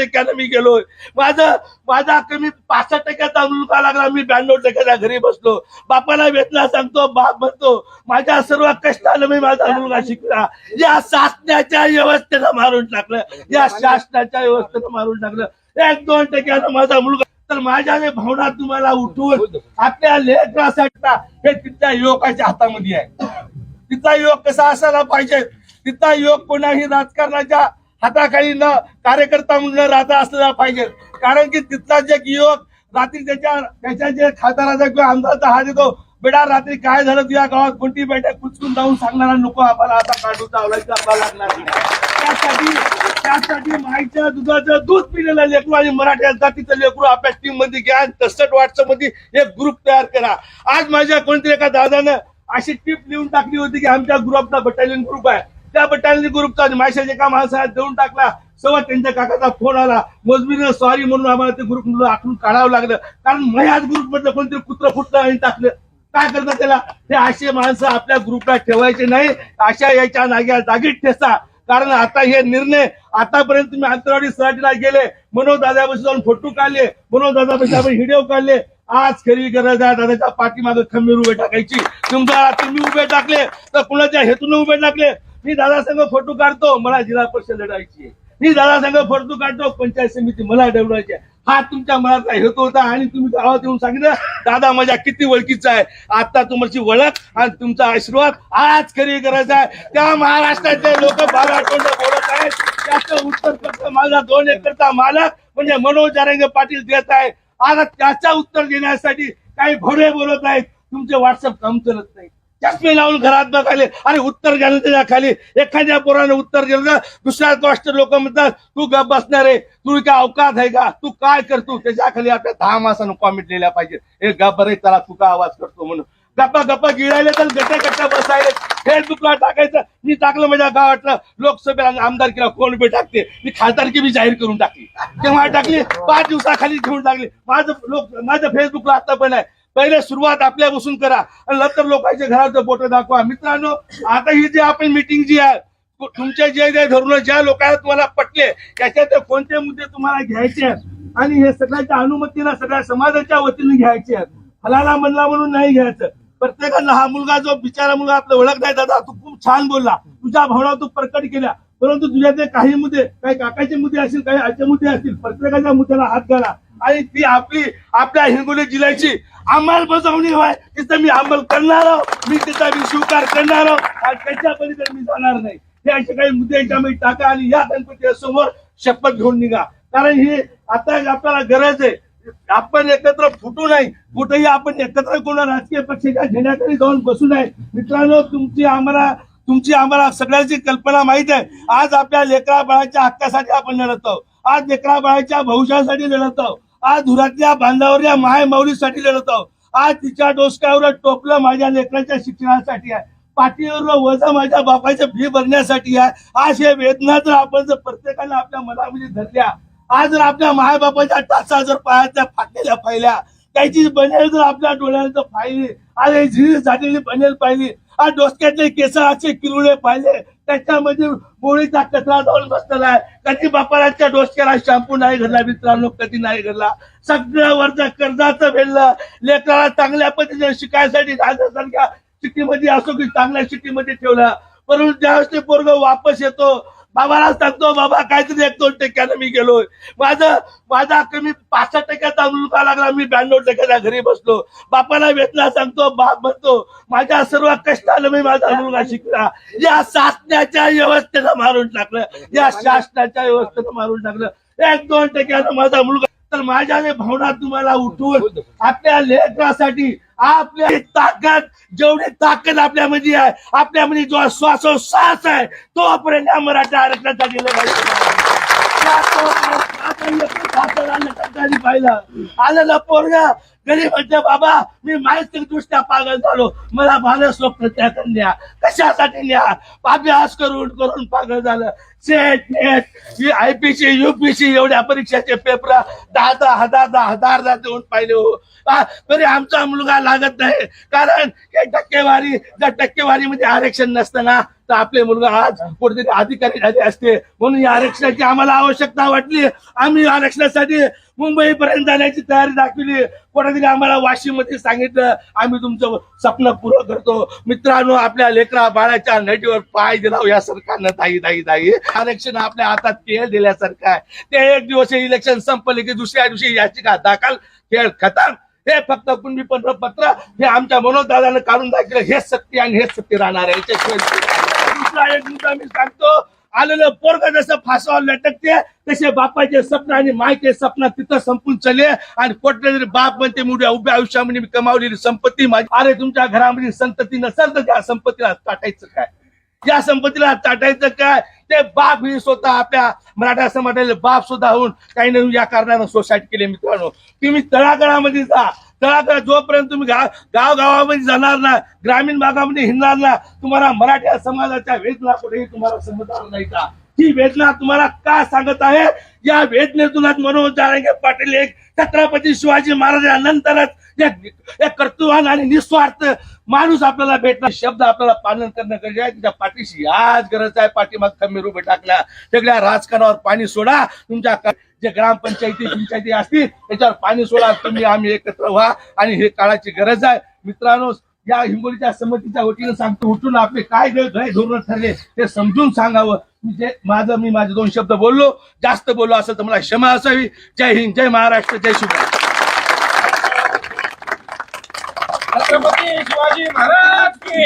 टक्क्यानं मी गेलोय. माझं माझा कमी पासष्ट टक्क्याचा मुलगा लागला. मी ब्याण्णव टक्क्याच्या घरी बसलो. बापाला वेतला सांगतो बाप म्हणतो माझ्या सर्व कष्टानं मी माझा मुलगा शिकला. या शासनाच्या व्यवस्थेनं मारून टाकलं. या शासनाच्या व्यवस्थेनं मारून टाकलं. एक दोन टक्क्यानं माझा मुलगा तर माझ्या भावना तुम्हाला उठवून आपल्या लेखनासाठी हे तिथल्या युवकाच्या हातामध्ये आहे. तिथला योग कसा असायला पाहिजे? तिथला योग कोणाही राजकारणाच्या हाताखाली न कार्यकर्ता म्हणून राहता असला पाहिजे. कारण की तिथला जे युवक रात्री त्याच्या त्याच्या जे खासदाराचा किंवा आमदाराचा हा देतो बेटा रात्री काय झालं तुझ्या गावात? कोणती बैठक? कुचकून जाऊन सांगणारा नको आम्हाला आता काढून चावलायचं आम्हाला लागणार त्यासाठी त्यासाठी माईच्या दुधाचं दूध पिलेलं लेकरू आणि मराठी जातीचं लेकरू आपल्या टीममध्ये घ्या तसट व्हॉट्सअपमध्ये एक ग्रुप तयार करा. आज माझ्या कोणतरी एका दादानं अशी टिप लिहून टाकली होती की आमच्या ग्रुपचा बटालियन ग्रुप आहे. त्या बटालियन ग्रुपचा माशाचे एका माणसाला देऊन टाकला. सव्हा त्यांच्या काकाचा फोन आला. मजबूर सॉरी म्हणून आम्हाला ते ग्रुप आखून काढावं लागलं. कारण माझ्याच ग्रुप मधलं कोणतरी कुत्र फुटलं आणि टाकलं. काय करतात त्याला? ते असे माणसं आपल्या ग्रुपला ठेवायचे नाही. अशा याच्या नाग्या जागीच ठेसा. कारण आता हे निर्णय आतापर्यंत तुम्ही आंतरवाडी सराटीला गेले. मनोज दादापाशी जाऊन फोटो काढले. मनोज दादापाशी आपण व्हिडिओ काढले. आज खरी गरज आहे दादाच्या पाठीमागे खंबीर उभे टाकायची. तुमच्या तुम्ही उभे टाकले. तर कुणाच्या हेतून उभे टाकले? मी दादा संघ फोटो काढतो मला जिल्हा परिषद लढायची मी दादा संघ फोटो काढतो पंचायत समिती मला डवलायची हा तुमच्या मनाचा हेतू होता आणि तुम्ही गावात येऊन सांगितलं दादा माझ्या किती ओळखीचा आहे. आता तुमची ओळख आणि तुमचा आशीर्वाद आज खरी गरज आहे. त्या महाराष्ट्राचे लोक बाबा तोंड बोलत आहेत. त्याचं उत्तर फक्त माझा दोन एकरचा मालक म्हणजे मनोज जारंगे पाटील देत आहे. आता त्याचा उत्तर देण्यासाठी काही भोडे बोलत आहेत. तुमचे व्हॉट्सअप काम चलत नाही चष्मे लावून घरात बघाले आणि उत्तर जनतेच्या खाली एखाद्या पोराने उत्तर दिलं दुसऱ्या गोष्ट लोक म्हणतात तू गप बसणार आहे. तू काय अवकाश आहे का? तू काय करतो त्याच्याखाली आपल्या दहा माणसानं कॉमेंट लिहिल्या पाहिजे हे गप बरे त्याला तू का आवाज करतो म्हणून. गप्पा गप्पा गिळायले तर गट्टे गट्टे बसायले. फेसबुकला टाकायचं. मी टाकलं माझ्या गावातलं लोकसभेला आमदारकीला कोण बी टाकते? मी खासदारकी बी जाहीर करून टाकली. केव्हा टाकली? पाच दिवसाखाली घेऊन टाकली. माझं लोक माझं फेसबुकला आता पण आहे. पहिले सुरुवात आपल्या बसून करा. आणि नंतर लोकांच्या घराचं बोट दाखवा. मित्रांनो आता ही जी आपण मिटिंग जी आहे तुमच्या जे जे धरून ज्या लोकांना तुम्हाला पटले त्याच्यात कोणते मुद्दे तुम्हाला घ्यायचे आहेत? आणि हे सगळ्यांच्या अनुमतीनं सगळ्या समाजाच्या वतीने घ्यायचे आहेत. फलाला म्हणला म्हणून नाही घ्यायचं. प्रत्येकानं हा मुलगा जो बिचारा मुलगा आपलं ओळख नाही दादा तू खूप छान बोलला. तुझ्या भावना तू प्रकट केल्या. परंतु तुझ्यातले काही मुद्दे काही काकाचे मुद्दे असतील काही आजचे मुद्दे असतील प्रत्येकाच्या मुद्द्याला हात घाला. आणि ती आपली आपल्या हिंगोली जिल्ह्याची अंमलबजावणी व्हाय तिथं मी अंमल करणार आहोत मी तिचा मी स्वीकार करणार आहोत आणि त्याच्या पलीकडे मी जाणार नाही. हे असे काही मुद्दे याच्यामध्ये टाका आणि या गणपती समोर शपथ घेऊन निघा. कारण ही आता आपल्याला गरज आहे. आपण एकत्र फुटू नाही. कुठेही आपण एकत्र कोणा राजकीय पक्षाच्या झेंड्याखाली जाऊन बसू नये. मित्रांनो तुमची आम्हाला तुमची आम्हाला सगळ्यांची कल्पना माहीत आहे. आज आपल्या लेकरा बाळाच्या हक्कासाठी आपण लढत आहोत. आज लेकरा बाळाच्या भविष्यासाठी लढत आहोत. आज धुरातल्या बांधावरल्या माय माऊलीसाठी लढत आहोत. आज तिच्या डोसक्यावर टोपलं माझ्या लेकरांच्या शिक्षणासाठी आहे. पाठीवर वजा माझ्या बापाच्या फी भरण्यासाठी आहे. आज हे वेदना जर आपण जर प्रत्येकाने आपल्या मनामध्ये धरल्या आज जर आपल्या मायबापाच्या टाचा जर पायातल्या फाटलेल्या पाहिल्या त्याची बनेल जर आपल्या डोळ्यांचं पाहिली आज झिरी झालेली बनेल पाहिली आज डोसक्यातले असे किरुळे पाहिले. त्याच्यामध्ये बोळीचा कचरा जाऊन बसलेला आहे. कधी बापाराच्या डोसक्याला शॅम्पू नाही घडला मित्रांनो कधी नाही घडला सगळं वरचं कर्जाचं भेटलं लेकराला चांगल्या पद्धतीने शिकायसाठी सारख्या सिटीमध्ये असो की चांगल्या सिटीमध्ये ठेवला. परंतु ज्यावेळेस ते पोरग वापस येतो बाबाला सांगतो बाबा काहीतरी एक दोन टक्क्यानं मी गेलोय. माझं माझा कमी पासष्ट टक्क्याचा मुलगा लागला मी ब्याण्णव टक्क्याच्या घरी बसलो. बापाला वेदना सांगतो बाप म्हणतो माझ्या सर्व कष्टानं मी माझा मुलगा शिकला. या शासनाच्या व्यवस्थेनं मारून टाकलं. या शासनाच्या व्यवस्थेनं मारून टाकलं. एक दोन टक्क्यानं माझा मुलगा तर माझ्या भावना तुम्हाला उठवून आपल्या लेकरासाठी आपल्या ताकद जेवढी ताकद आपल्यामध्ये आहे आपल्यामध्ये जो श्वासोश्वास आहे तोपर्यंत या मराठा आरक्षणासाठी दिला पाहिजे पाहिला आलेला पोरगा गरीब म्हणते बाबा मी मानसिक दृष्ट्या पागल झालो. मला मानसोक्त त्याकडे द्या कशासाठी न्या अभ्यास करून करून पागल झालं. सेट नेट आयपीसी युपीसी एवढ्या परीक्षाचे पेपर दहा दहा हजार दहा हजार देऊन पाहिले हो. तरी आमचा मुलगा लागत नाही. कारण हे टक्केवारी जर टक्केवारीमध्ये आरक्षण नसतं ना तर आपले मुलगा आज कुठेतरी अधिकारी झाले असते. म्हणून या आरक्षणाची आम्हाला आवश्यकता वाटली. आम्ही आरक्षणासाठी मुंबई पर्यंत जाण्याची तयारी दाखवली. कोणातरी आम्हाला वाशिममध्ये सांगितलं आम्ही तुमचं स्वप्न पूर्ण करतो. मित्रांनो आपल्या लेकरा बाळाच्या नटीवर पाय दिला या सरकारनं दाई दाई दाई आरक्षण आपल्या हातात खेळ दिल्यासारखं आहे. ते एक दिवस इलेक्शन संपले की दुसऱ्या दिवशी याचिका दाखल खेळ खतम. हे फक्त कुणबी पत्र हे आमच्या मनोदादानं काढून दाखवलं हेच सत्य आणि हेच सत्य राहणार आहे. याच्याशिवाय दुसरा एक मुद्दा मी सांगतो. आलेलं पोरग जसं फासावर लटकते तसे बापाचे स्वप्न आणि मायचे स्वप्न तिथं संपून चले आणि कोटले जरी बाप म्हणते मुड्या उभ्या आयुष्यामध्ये मी कमावलेली संपत्ती माझी. अरे तुमच्या घरामध्ये संतती नसेल तर त्या संपत्तीला टाटायचं काय? या संपत्तीला ताटायचं काय? ते बाप ही स्वतः आपल्या मराठा समाजाले बाप सुद्धा होऊन काही नाही या कारणानं सोसायटी केली मित्रांनो. तुम्ही तळागळामध्ये जा. तळागाळ जोपर्यंत तुम्ही गाव गावगावामध्ये जाणार ना ग्रामीण भागामध्ये हिंडणार ना तुम्हाला मराठा समाजाच्या वेदना कुठेही तुम्हाला समजणार नाही का? ही वेदना तुम्हाला का सांगत आहे? या वेदनेतून मनोज जारंगे पाटील एक छत्रपती शिवाजी महाराजांनंतरच एक कर्तृवान आणि निस्वार्थ माणूस आपल्याला भेटला शब्द आपल्याला पालन करणं गरजे आहे. तुमच्या पाठीशी आज गरज आहे. पाठीमाग कमी रुपये टाकल्या. सगळ्या राजकारणावर पाणी सोडा. तुमच्या जे ग्रामपंचायती पंचायती असतील त्याच्यावर पाणी सोडा तुम्ही आम्ही एकत्र व्हा आणि हे काळाची गरज आहे. मित्रांनो या हिंगोलीच्या समितीच्या वतीनं सांगतो उठून आपले काय गै धोरण ठरले ते समजून सांगावं. मी जे माझं मी माझे दोन शब्द बोललो जास्त बोललो असेल तर मला क्षमा असावी. जय हिंद जय महाराष्ट्र जय शिवराय. छत्रपती शिवाजी महाराज की